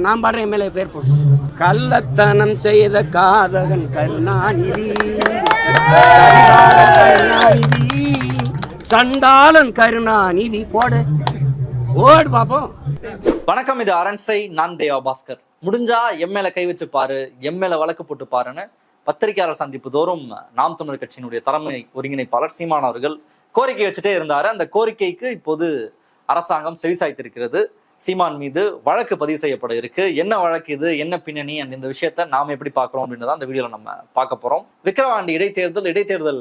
இப்போ நான் பாடுறேன் எம்எல்ஏ பேர் போட்டு கள்ளத்தனம் செய்த காதகன் கருணாநிதி. கருணாநிதி சண்டாளன் கருணாநிதி போடு. ஓடு பாப்போம். வணக்கம் இது அரண்சை நான் தேவா பாஸ்கர். முடிஞ்சா எம்எல்ஏ கை வச்சு பாரு எம்எல்ஏ வழக்கு போட்டு பாருன்னு பத்திரிகையாளர் சந்திப்பு தோறும் நாம் தமிழர் கட்சியினுடைய தலைமை ஒருங்கிணைப்பாளர் சீமான் அவர்கள் கோரிக்கை வச்சுட்டே இருந்தாரு. அந்த கோரிக்கைக்கு இப்போது அரசாங்கம் செவிசாய்த்திருக்கிறது சீமான் மீது வழக்கு பதிவு செய்யப்பட இருக்கு. என்ன வழக்கு இது? என்ன பின்னணி? அண்ட் இந்த விஷயத்த நாம் எப்படி பார்க்குறோம் அப்படின்றத அந்த வீடியோவில் நம்ம பார்க்க போகிறோம் விக்கிரவாண்டி இடைத்தேர்தல் இடைத்தேர்தல்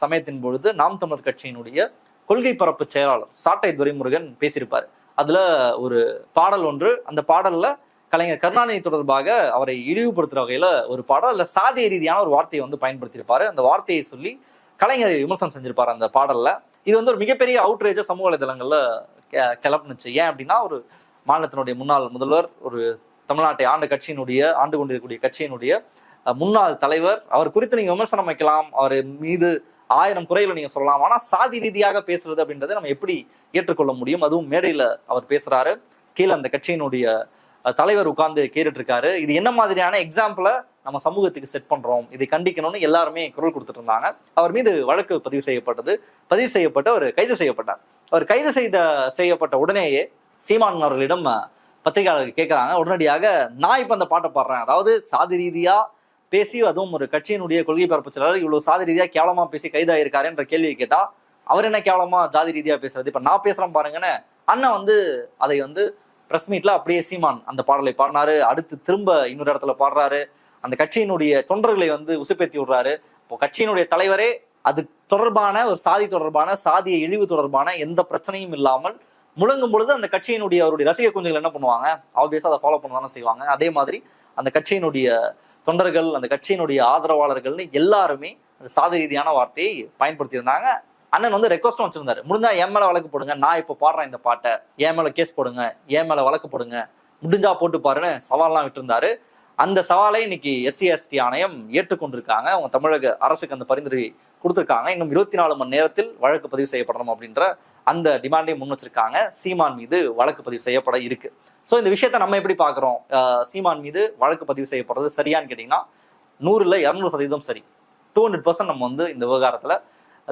சமயத்தின் பொழுது நாம் தமிழர் கட்சியினுடைய கொள்கை பரப்பு செயலாளர் சாட்டை துரைமுருகன் பேசியிருப்பார். அதில் ஒரு பாடல் ஒன்று. அந்த பாடலில் கலைஞர் கருணாநிதி தொடர்பாக அவரை இழிவுபடுத்துகிற வகையில் ஒரு பாடல். இல்லை சாதிய ரீதியான ஒரு வார்த்தையை வந்து பயன்படுத்தியிருப்பாரு. அந்த வார்த்தையை சொல்லி கலைஞரை விமர்சனம் செஞ்சிருப்பார் அந்த பாடலில். இது வந்து ஒரு மிகப்பெரிய அவுட்ரேஜாக சமூக வலைதளங்களில் கிளப்புனுச்சு ஏன் அப்படின்னா ஒரு மாநிலத்தினுடைய முன்னாள் முதல்வர் ஒரு தமிழ்நாட்டை ஆண்ட கட்சியினுடைய ஆண்டு கொண்டிருக்கக்கூடிய கட்சியினுடைய முன்னாள் தலைவர். அவர் குறித்து நீங்க விமர்சனம் வைக்கலாம். அவர் மீது ஆயிரம் குறைகளை நீங்க சொல்லலாம். ஆனா சாதி ரீதியாக பேசுறது அப்படின்றத நம்ம எப்படி ஏற்றுக்கொள்ள முடியும்? அதுவும் மேடையில அவர் பேசுறாரு. கீழே அந்த கட்சியினுடைய தலைவர் உட்கார்ந்து கேட்டுட்டு இருக்காரு இது என்ன மாதிரியான எக்ஸாம்பிளை நம்ம சமூகத்துக்கு செட் பண்றோம்? இதை கண்டிக்கணும்னு எல்லாருமே குரல் கொடுத்துட்டு இருந்தாங்க. அவர் மீது வழக்கு பதிவு செய்யப்பட்டது. பதிவு செய்யப்பட்டு அவர் கைது செய்யப்பட்டார். அவர் கைது செய்த செய்யப்பட்ட உடனேயே சீமான் அவர்களிடம் பத்திரிகையாளர்கள் கேட்குறாங்க உடனடியாக நான் இப்ப அந்த பாட்டை பாடுறேன். அதாவது சாதி ரீதியா பேசி அதுவும் ஒரு கட்சியினுடைய கொள்கை பரப்பு செயலாளர் இவ்வளவு சாதி ரீதியா கேவலமா பேசி கைதாகிருக்காருன்ற கேள்வியை கேட்டா அவர் என்ன கேவலமா ஜாதி ரீதியா பேசுறது? இப்ப நான் பேசுறேன் பாருங்கன்னு அண்ணன் வந்து அதை வந்து பிரஸ் மீட்ல அப்படியே சீமான் அந்த பாடலை பாடினாரு. அடுத்து திரும்ப இன்னொரு இடத்துல பாடுறாரு. அந்த கட்சியினுடைய தொண்டர்களை வந்து உசுப்பேத்தி விடுறாரு. இப்போ கட்சியினுடைய தலைவரே அது தொடர்பான ஒரு சாதி தொடர்பான சாதிய இழிவு தொடர்பான எந்த பிரச்சனையும் இல்லாமல் முழங்கும் பொழுது அந்த கட்சியினுடைய அவருடைய ரசிக குஞ்சுகள் என்ன பண்ணுவாங்க? ஆப்வியஸா அதை ஃபாலோ பண்ண செய்வாங்க. அதே மாதிரி அந்த கட்சியினுடைய தொண்டர்கள் அந்த கட்சியினுடைய ஆதரவாளர்கள்னு எல்லாருமே அந்த சாதி ரீதியான வார்த்தையை பயன்படுத்தியிருந்தாங்க. அண்ணன் வந்து ரெக்வஸ்டும் வச்சிருந்தாரு. முடிஞ்சா என் மேல வழக்கு போடுங்க நான் இப்போ பாடுறேன் இந்த பாட்டை. என் மேல கேஸ் போடுங்க என் மேல வழக்கு போடுங்க. முடிஞ்சா போட்டு பாருன்னு சவால்லாம் விட்டுருந்தாரு. அந்த சவாலை இன்னைக்கு எஸ்சி எஸ்டி ஆணையம் ஏற்றுக்கொண்டிருக்காங்க. அவங்க தமிழக அரசுக்கு அந்த பரிந்துரை கொடுத்துருக்காங்க. இன்னும் இருபத்தி நாலு மணி நேரத்தில் வழக்கு பதிவு செய்யப்படணும் அப்படின்ற அந்த டிமாண்டையும் முன் வச்சிருக்காங்க. சீமான் மீது வழக்கு பதிவு செய்யப்பட இருக்கு. ஸோ இந்த விஷயத்த நம்ம எப்படி பார்க்குறோம்? சீமான் மீது வழக்கு பதிவு செய்யப்படுறது சரியான்னு கேட்டிங்கன்னா நூறுல இரநூறு சதவீதம் சரி. டூ ஹண்ட்ரட் பர்சன்ட் நம்ம வந்து இந்த விவகாரத்தில்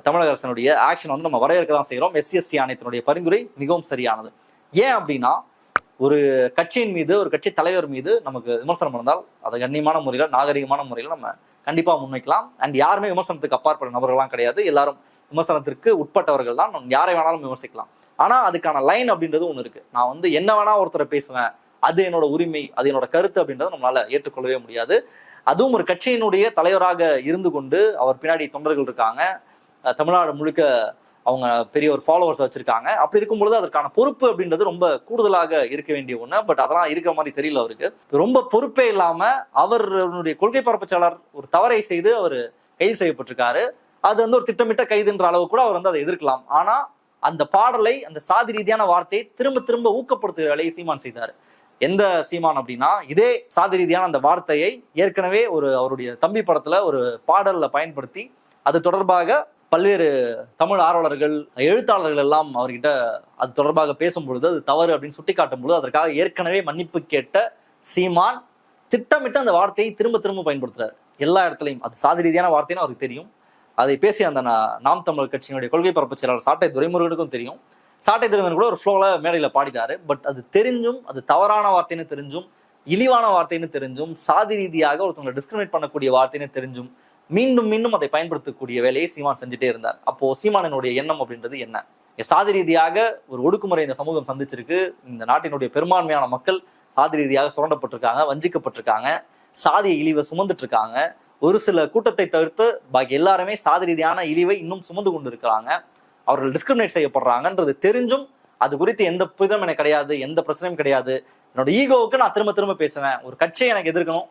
தமிழக அரசனுடைய ஆக்ஷன் வந்து நம்ம வரவேற்க தான் செய்கிறோம் எஸ்சி எஸ்டி ஆணையத்தினுடைய பரிந்துரை மிகவும் சரியானது. ஏன் அப்படின்னா ஒரு கட்சியின் மீது ஒரு கட்சி தலைவர் மீது நமக்கு விமர்சனம் இருந்தால் அதை கண்ணியமான முறையில் நாகரிகமான முறையில் நம்ம கண்டிப்பாக முன்வைக்கலாம். அண்ட் யாருமே விமர்சனத்துக்கு அப்பாற்பட்ட நபர்கள்லாம் கிடையாது. எல்லாரும் விமர்சனத்திற்கு உட்பட்டவர்கள் தான். நம்ம யாரை வேணாலும் விமர்சிக்கலாம். ஆனால் அதுக்கான லைன் அப்படின்றது ஒன்று இருக்குது நான் வந்து என்ன வேணா ஒருத்தரை பேசுவேன். அது என்னோட உரிமை அது என்னோட கருத்து அப்படின்றத நம்மளால ஏற்றுக்கொள்ளவே முடியாது. அதுவும் ஒரு கட்சியினுடைய தலைவராக இருந்து கொண்டு அவர் பின்னாடி தொண்டர்கள் இருக்காங்க. தமிழ்நாடு முழுக்க அவங்க பெரிய ஒரு ஃபாலோவர்ஸ் வச்சிருக்காங்க. அப்படி இருக்கும்பொழுது அதற்கான பொறுப்பு அப்படின்றது ரொம்ப கூடுதலாக இருக்க வேண்டிய ஒன்று பட் அதெல்லாம் இருக்கிற மாதிரி தெரியல அவருக்கு. ரொம்ப பொறுப்பே இல்லாம அவருடைய கொள்கை பரப்பு ஒரு தவறை செய்து அவர் கைது செய்யப்பட்டிருக்காரு. அது வந்து ஒரு திட்டமிட்ட கைதுன்ற அளவு கூட அவர் வந்து அதை எதிர்க்கலாம். ஆனா அந்த பாடலை அந்த சாதி ரீதியான வார்த்தையை திரும்ப திரும்ப ஊக்கப்படுத்துகிற வேலையை சீமான் செய்தார். எந்த சீமான் அப்படின்னா இதே சாதி ரீதியான அந்த வார்த்தையை ஏற்கனவே ஒரு அவருடைய தம்பி படத்துல ஒரு பாடல்ல பயன்படுத்தி அது தொடர்பாக பல்வேறு தமிழ் ஆர்வலர்கள் எழுத்தாளர்கள் எல்லாம் அவர்கிட்ட அது தொடர்பாக பேசும் பொழுது அது தவறு அப்படின்னு சுட்டிக்காட்டும் பொழுது அதற்காக ஏற்கனவே மன்னிப்பு கேட்ட சீமான் திட்டமிட்டு அந்த வார்த்தையை திரும்ப திரும்ப பயன்படுத்துறாரு. எல்லா இடத்துலையும். அது சாதி ரீதியான வார்த்தைன்னு அவருக்கு தெரியும். அதை பேசி அந்த நாம் தமிழர் கட்சியினுடைய கொள்கை பரப்பு செயலாளர் சாட்டை துரைமுருகனுக்கும் தெரியும். சாட்டை துரைமுருகன் கூட ஒரு ஃப்ளோவில் மேடையில் பாடிட்டாரு. பட் அது தெரிஞ்சும் அது தவறான வார்த்தைன்னு தெரிஞ்சும் இழிவான வார்த்தைன்னு தெரிஞ்சும் சாதி ரீதியாக ஒருத்தவங்களை டிஸ்கிரிமினேட் பண்ணக்கூடிய வார்த்தைன்னு தெரிஞ்சும் மீண்டும் மீண்டும் அதை பயன்படுத்தக்கூடிய வேலையை சீமான் செஞ்சுட்டே இருந்தார். அப்போ சீமானனுடைய எண்ணம் அப்படின்றது என்ன? சாதி ரீதியாக ஒரு ஒடுக்குமுறை இந்த சமூகம் சந்திச்சிருக்கு. இந்த நாட்டினுடைய பெரும்பான்மையான மக்கள் சாதி ரீதியாக சுரண்டப்பட்டிருக்காங்க வஞ்சிக்கப்பட்டிருக்காங்க சாதிய இழிவை சுமந்துட்டு இருக்காங்க ஒரு சில கூட்டத்தை தவிர்த்து பாக்கி எல்லாருமே சாதி ரீதியான இழிவை இன்னும் சுமந்து கொண்டு இருக்கிறாங்க அவர்கள் டிஸ்கிரிமினேட் செய்யப்படுறாங்கன்றது தெரிஞ்சும் அது குறித்து எந்த புரிதம் எனக்கு கிடையாது எந்த பிரச்சனையும் கிடையாது. என்னோட ஈகோவுக்கு நான் திரும்ப திரும்ப பேசுவேன். ஒரு கட்சியை எனக்கு எதிர்க்கணும்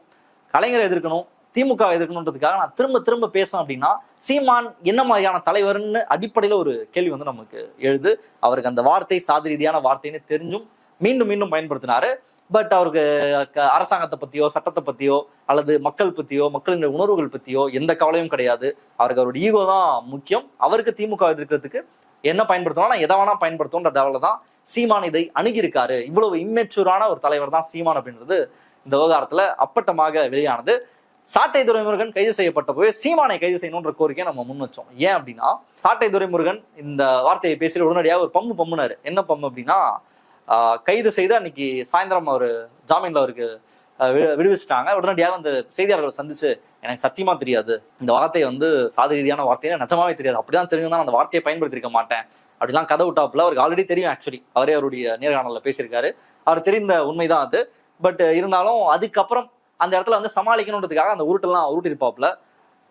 கலைஞரை எதிர்க்கணும் திமுக எதிர்க்கணுன்றதுக்காக நான் திரும்ப திரும்ப பேசணும் அப்படின்னா சீமான் என்ன மாதிரியான தலைவர்னு அடிப்படையில் ஒரு கேள்வி வந்து நமக்கு எழுது. அவருக்கு அந்த வார்த்தை சாதி ரீதியான வார்த்தைன்னு தெரிஞ்சும் மீண்டும் மீண்டும் பயன்படுத்தினாரு. பட் அவருக்கு க- அரசாங்கத்தை பத்தியோ சட்டத்தை பத்தியோ அல்லது மக்கள் பத்தியோ மக்களின் உணர்வுகள் பத்தியோ எந்த கவலையும் கிடையாது. அவருக்கு அவருடைய ஈகோ தான் முக்கியம். அவருக்கு திமுக எதிர்க்கிறதுக்கு என்ன பயன்படுத்தணும் எதை வேணா பயன்படுத்தணுன்ற லெவலில் தான் சீமான் இதை அணுகியிருக்காரு. இவ்வளவு இம்மெச்சூரான ஒரு தலைவர் தான் சீமான் அப்படின்றது இந்த விவகாரத்துல அப்பட்டமாக வெளியானது. சாட்டை துரைமுருகன் கைது செய்யப்பட்ட போய் சீமானை கைது செய்யணுன்ற கோரிக்கையை நம்ம முன் வச்சோம். ஏன் அப்படின்னா சாட்டை துரைமுருகன் இந்த வார்த்தையை பேசி உடனடியாக ஒரு பம்மு பம்முனாரு என்ன பம்மு அப்படின்னா ஆஹ் கைது செய்து அன்னைக்கு சாயந்தரம் அவர் ஜாமீன்ல அவருக்கு விடு- விடுவிச்சிட்டாங்க. உடனடியாக அந்த செய்தியாளர்களை சந்திச்சு எனக்கு சத்தியமா தெரியாது. இந்த வார்த்தையை வந்து சாதி ரீதியான வார்த்தையை நிஜமாவே தெரியாது. அப்படிதான் தெரிஞ்சுதான் அந்த வார்த்தையை பயன்படுத்திருக்க மாட்டேன். அப்படிலாம் கதை விட்டாப்புல அவருக்கு ஆல்ரெடி தெரியும் ஆக்சுவலி அவரே அவருடைய நேர்காணல பேசியிருக்காரு. அவர் தெரிந்த உண்மைதான் அது. பட் இருந்தாலும் அதுக்கப்புறம் அந்த இடத்துல வந்து சமாளிக்கணுன்றதுக்காக அந்த உருட்டெல்லாம் உருட்டிருப்பாப்புல.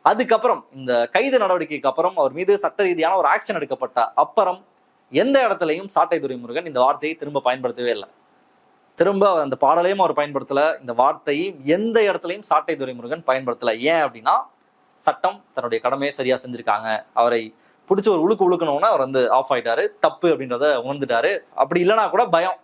அதுக்கப்புறம் இந்த கைது நடவடிக்கைக்கு அப்புறம் அவர் மீது சட்ட ரீதியான ஒரு ஆக்ஷன் எடுக்கப்பட்ட அப்புறம் எந்த இடத்துலையும் சாட்டை துரைமுருகன் இந்த வார்த்தையை திரும்ப பயன்படுத்தவே இல்லை. திரும்ப அந்த பாடலையும் அவர் பயன்படுத்தல. இந்த வார்த்தையை எந்த இடத்துலையும் சாட்டை துரைமுருகன் பயன்படுத்தல. ஏன் அப்படின்னா சட்டம் தன்னுடைய கடமையை சரியா செஞ்சிருக்காங்க. அவரை பிடிச்ச ஒரு உழுக்கு உழுக்கணும்னா அவர் வந்து ஆஃப் ஆயிட்டாரு. தப்பு அப்படின்றத உணர்ந்துட்டாரு. அப்படி இல்லைனா கூட பயம்.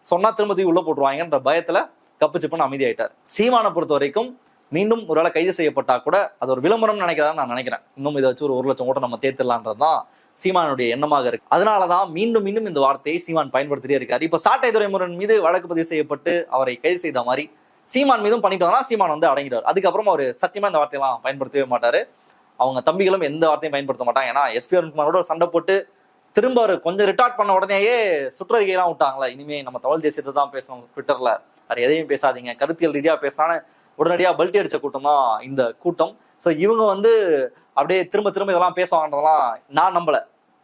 சொன்னா திரும்ப தூக்கி உள்ள போட்டுருவாங்கன்ற பயத்துல கப்பு சிப்புன்னு அமைதியாயிட்டார். சீமானை பொறுத்த வரைக்கும் மீண்டும் ஒருவேளை கைது செய்யப்பட்டா கூட அது ஒரு விளம்பரம் நினைக்கிறதா நான் நினைக்கிறேன். இன்னும் இதை வச்சு ஒரு ஒரு லட்சம் ஓட்ட நம்ம தேர்த்திடலான்றது தான் சீமானுடைய எண்ணமாக இருக்கு. அதனாலதான் மீண்டும் மீண்டும் இந்த வார்த்தையை சீமான் பயன்படுத்திட்டே இருக்காரு. இப்ப சாட்டை துறைமுருகன் மீது வழக்கு பதிவு செய்யப்பட்டு அவரை கைது செய்த மாதிரி சீமான் மீதும் பண்ணிட்டோம்னா சீமான் வந்து அடங்கிடுவார். அதுக்கப்புறம் அவர் சத்தியமா இந்த வார்த்தையெல்லாம் பயன்படுத்தவே மாட்டாரு. அவங்க தம்பிகளும் எந்த வார்த்தையும் பயன்படுத்த மாட்டாங்க. ஏன்னா எஸ்பி அருண்குமாரோட சண்டை போட்டு திரும்ப அவர் கொஞ்சம் ரிட்டார்ட் பண்ண உடனேயே சுற்றறிக்கையெல்லாம் விட்டாங்களா. இனிமே நம்ம தமிழ் தேசியத்தை தான் பேசணும் ட்விட்டர்ல வேற எதையும் பேசாதீங்க. கருத்தியல் ரீதியாக பேசினாலும் உடனடியா பல்ட்டி அடிச்ச கூட்டம் தான் இந்த கூட்டம். ஸோ இவங்க வந்து அப்படியே திரும்ப திரும்ப இதெல்லாம் பேசுவாங்கன்றதெல்லாம் நான் நம்பல.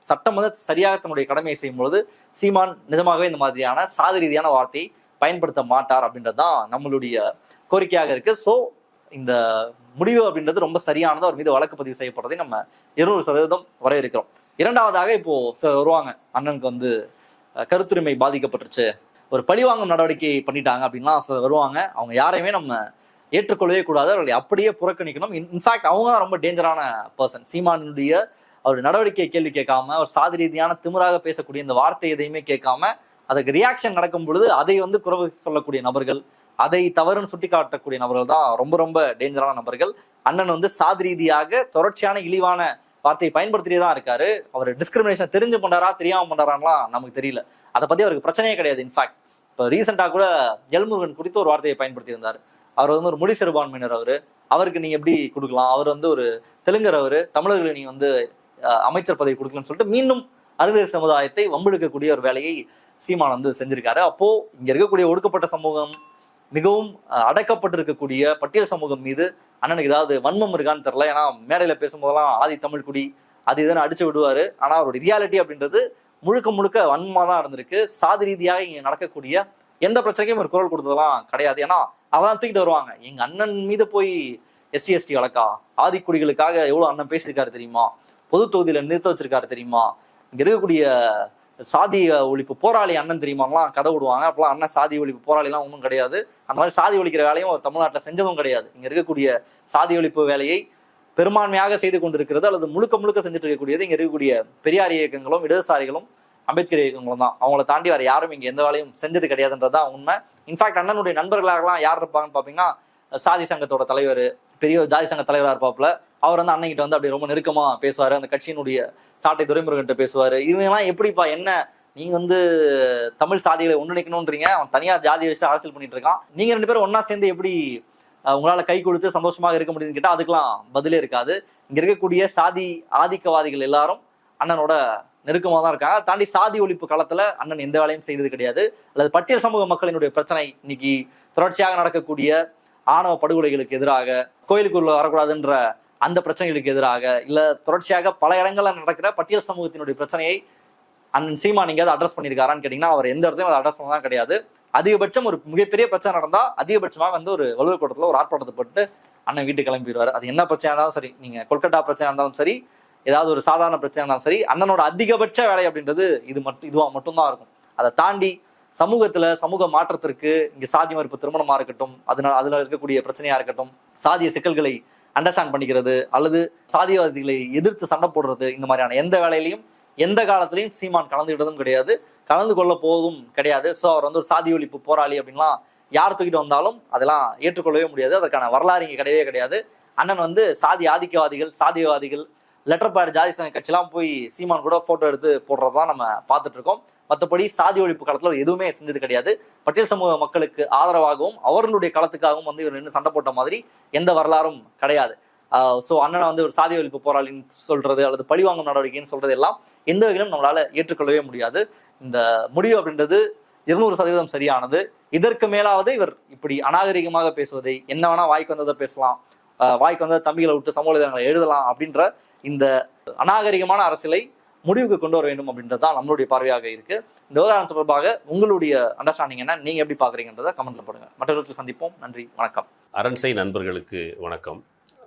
சட்டம் வந்து சரியாக தன்னுடைய கடமையை செய்யும் பொழுது சீமான் நிஜமாகவே இந்த மாதிரியான சாதி ரீதியான வார்த்தையை பயன்படுத்த மாட்டார் அப்படின்றது தான் நம்மளுடைய கோரிக்கையாக இருக்கு. ஸோ இந்த முடிவு அப்படின்றது ரொம்ப சரியானது. அவர் மீது வழக்கு பதிவு செய்யப்படுறதை நம்ம இருநூறு சதவீதம் வரைய இருக்கிறோம் இரண்டாவதாக இப்போ வருவாங்க. அண்ணனுக்கு வந்து கருத்துரிமை பாதிக்கப்பட்டுருச்சு. ஒரு பழிவாங்கும் நடவடிக்கை பண்ணிட்டாங்க அப்படின்லாம் வருவாங்க. அவங்க யாரையுமே நம்ம ஏற்றுக்கொள்ளவே கூடாது. அவர்களை அப்படியே புறக்கணிக்கணும். இன்ஃபேக்ட் அவங்க தான் ரொம்ப டேஞ்சரான பர்சன் சீமானுடைய அவர் நடவடிக்கையை கேள்வி கேட்காம அவர் சாதி ரீதியான திமிராக பேசக்கூடிய இந்த வார்த்தை எதையுமே கேட்காம அதுக்கு ரியாக்ஷன் நடக்கும் பொழுது அதை வந்து குறவு சொல்லக்கூடிய நபர்கள் அதை தவறுன்னு சுட்டி காட்டக்கூடிய நபர்கள் தான் ரொம்ப ரொம்ப டேஞ்சரான நபர்கள். அண்ணன் வந்து சாதி ரீதியாக தொடர்ச்சியான இழிவான வார்த்தையை பயன்படுத்திட்டே தான் இருக்காரு. அவர் டிஸ்கிரிமினேஷன் தெரிஞ்சு பண்றாரா தெரியாம பண்றாரான்லாம் நமக்கு தெரியல. அதை பத்தி அவருக்கு பிரச்சனையே கிடையாது இன்ஃபேக்ட் இப்போ ரீசெண்டாக கூட எல்முருகன் குறித்து ஒரு வார்த்தையை பயன்படுத்தியிருந்தார். அவர் வந்து ஒரு முடி சிறுபான்மையினர் அவர். அவருக்கு நீங்க எப்படி கொடுக்கலாம்? அவர் வந்து ஒரு தெலுங்கர் அவர். தமிழர்களை நீ வந்து அமைச்சர் பதவி கொடுக்கலன்னு சொல்லிட்டு மீண்டும் அருந்ததி சமுதாயத்தை வம்பெடுக்கக்கூடிய ஒரு வேலையை சீமான் வந்து செஞ்சிருக்காரு. அப்போ இங்க இருக்கக்கூடிய ஒடுக்கப்பட்ட சமூகம் மிகவும் அடக்கப்பட்டிருக்கக்கூடிய பட்டியல் சமூகம் மீது அண்ணனுக்கு ஏதாவது வன்மம் இருக்கான்னு தெரியல. ஏன்னா மேடையில பேசும்போதெல்லாம் ஆதி தமிழ் குடி அது இதுன்னு அடிச்சு விடுவாரு. ஆனா அவருடைய ரியாலிட்டி அப்படின்றது முழுக்க முழுக்க வன்மமாக தான் இருந்திருக்கு. சாதி ரீதியாக இங்கே நடக்கக்கூடிய எந்த பிரச்சனைக்கும் ஒரு குரல் கொடுத்ததெல்லாம் கிடையாது. ஏன்னா அதான் தூக்கிட்டு வருவாங்க. எங்க அண்ணன் மீது போய் எஸ்சி எஸ்டி வழக்கா? ஆதிக்குடிகளுக்காக எவ்வளவு அண்ணன் பேசியிருக்காரு தெரியுமா? பொது தொகுதியில நிறுத்த வச்சிருக்காரு தெரியுமா? இங்கே இருக்கக்கூடிய சாதி ஒழிப்பு போராளி அண்ணன் தெரியுமாலாம் கதை விடுவாங்க. அப்பெல்லாம் அண்ணன் சாதி ஒழிப்பு போராளிலாம் ஒன்றும் கிடையாது. அந்த மாதிரி சாதி ஒழிக்கிற வேலையும் ஒரு தமிழ்நாட்டில் செஞ்சதும் கிடையாது. இங்கே இருக்கக்கூடிய சாதி ஒழிப்பு வேலையை பெரும்பான்மையாக செய்து கொண்டிருக்கிறது அல்லது முழுக்க முழுக்க செஞ்சுட்டு இருக்கக்கூடியது இங்கே இருக்கக்கூடிய பெரியார் இயக்கங்களும் இடதுசாரிகளும் அம்பேத்கர் இயக்கங்களும் தான். அவங்கள தாண்டி வேறு யாரும் இங்கே எந்த வேலையும் செஞ்சது கிடையாதுன்றது தான் உண்மை. இன்ஃபேக்ட் அண்ணனுடைய நண்பர்களாகலாம் யார் இருப்பாங்கன்னு பார்த்தீங்கன்னா சாதி சங்கத்தோட தலைவர் பெரிய ஜாதி சங்க தலைவராக இருப்பாப்புல. அவர் வந்து அன்னைக்கிட்ட வந்து அப்படி ரொம்ப நெருக்கமாக பேசுவார். அந்த கட்சியினுடைய சாட்டை துறைமுருகன்ட்ட பேசுவார். இவங்கெல்லாம் எப்படிப்பா என்ன? நீங்கள் வந்து தமிழ் சாதிகளை ஒன்றிணைக்கணுன்றீங்க அவன் தனியார் ஜாதி வச்சு அரசியல் பண்ணிட்டு இருக்கான். நீங்கள் ரெண்டு பேரும் ஒன்றா சேர்ந்து எப்படி உங்களால கை கொடுத்து சந்தோஷமாக இருக்க முடியுதுன்னு கேட்டால் அதுக்கெல்லாம் பதிலே இருக்காது. இங்க இருக்கக்கூடிய சாதி ஆதிக்கவாதிகள் எல்லாரும் அண்ணனோட நெருக்கமாக தான் இருக்காங்க. அதை தாண்டி சாதி ஒழிப்பு காலத்தில் அண்ணன் எந்த வேலையும் செய்தது கிடையாது. அல்லது பட்டியல் சமூக மக்களினுடைய பிரச்சனை இன்னைக்கு தொடர்ச்சியாக நடக்கக்கூடிய ஆணவ படுகொலைகளுக்கு எதிராக கோயிலுக்குள்ள வரக்கூடாதுன்ற அந்த பிரச்சனைகளுக்கு எதிராக இல்லை தொடர்ச்சியாக பல இடங்கள்ல நடக்கிற பட்டியல் சமூகத்தினுடைய பிரச்சனையை அண்ணன் சீமா நீங்க அட்ரஸ் பண்ணியிருக்காரான்னு கேட்டீங்கன்னா அவர் எந்த இடத்தையும் அதை அட்ரஸ் பண்ணதான் கிடையாது. அதிகபட்சம் ஒரு மிகப்பெரிய பிரச்சனை நடந்தா அதிகபட்சமாக வந்து ஒரு வலுவ கூட்டத்துல ஒரு ஆர்ப்பாட்டத்தை போட்டு அண்ணன் வீட்டுக்கு கிளம்பிடுவார். அது என்ன பிரச்சனையா இருந்தாலும் சரி நீங்க கொல்கட்டா பிரச்சனை இருந்தாலும் சரி ஏதாவது ஒரு சாதாரண பிரச்சனை இருந்தாலும் சரி அண்ணனோட அதிகபட்ச வேலை அப்படின்றது இது மட்டும் இதுவா மட்டும்தான் இருக்கும். அதை தாண்டி சமூகத்துல சமூக மாற்றத்திற்கு இங்க சாதி மறுப்பு திருமணமா இருக்கட்டும் அதனால அதுல இருக்கக்கூடிய பிரச்சனையா இருக்கட்டும் சாதிய சிக்கல்களை அண்டர்ஸ்டாண்ட் பண்ணிக்கிறது அல்லது சாதியவாதிகளை எதிர்த்து சண்டை போடுறது இந்த மாதிரியான எந்த வேலையிலையும் எந்த காலத்திலையும் சீமான் கலந்துக்கிட்டதும் கிடையாது. கலந்து கொள்ள போவதும் கிடையாது. ஸோ அவர் வந்து ஒரு சாதி ஒழிப்பு போராளி அப்படின்லாம் யார் தூக்கிட்டு வந்தாலும் அதெல்லாம் ஏற்றுக்கொள்ளவே முடியாது. அதற்கான வரலாறு இங்கே கிடையவே கிடையாது. அண்ணன் வந்து சாதி ஆதிக்கவாதிகள் சாதியவாதிகள் லெட்டர் பேட் ஜாதி சங்க கட்சிலாம் போய் சீமான் கூட போட்டோ எடுத்து போடுறதான் நம்ம பார்த்துட்டு இருக்கோம் மற்றபடி சாதி ஒழிப்பு காலத்தில் எதுவுமே செஞ்சது கிடையாது. பட்டியல் சமூக மக்களுக்கு ஆதரவாகவும் அவர்களுடைய களத்துக்காகவும் வந்து இவர் நின்று சண்டை போட்ட மாதிரி எந்த வரலாறும் கிடையாது. ஸோ அண்ணனை வந்து ஒரு சாதி ஒழிப்பு போராளின்னு சொல்றது அல்லது பழிவாங்கும் நடவடிக்கைன்னு சொல்றது எல்லாம் எந்த வகையிலும் நம்மளால ஏற்றுக்கொள்ளவே முடியாது. இந்த முடிவு அப்படின்றது இருநூறு சதவீதம் சரியானது. இதற்கு மேலாவது இவர் இப்படி அநாகரிகமாக பேசுவதை என்ன வேணா வாய்க்கு வந்ததை பேசலாம். வாய்க்கு வந்ததை தம்பிகளை விட்டு சமூக இதழங்களை எழுதலாம் அப்படின்ற இந்த அநாகரிகமான அரசியலை முடிவுக்கு கொண்டு வர வேண்டும் அப்படின்றது தான் நம்மளுடைய பார்வையாக இருக்கு. இந்த விவகாரம் தொடர்பாக உங்களுடைய அண்டர்ஸ்டாண்டிங் என்ன? நீங்க எப்படி பாக்குறீங்கன்றத கமெண்ட்ல போடுங்க. மற்றவர்களுக்கு சந்திப்போம். நன்றி. வணக்கம். அரண்சை நண்பர்களுக்கு வணக்கம்.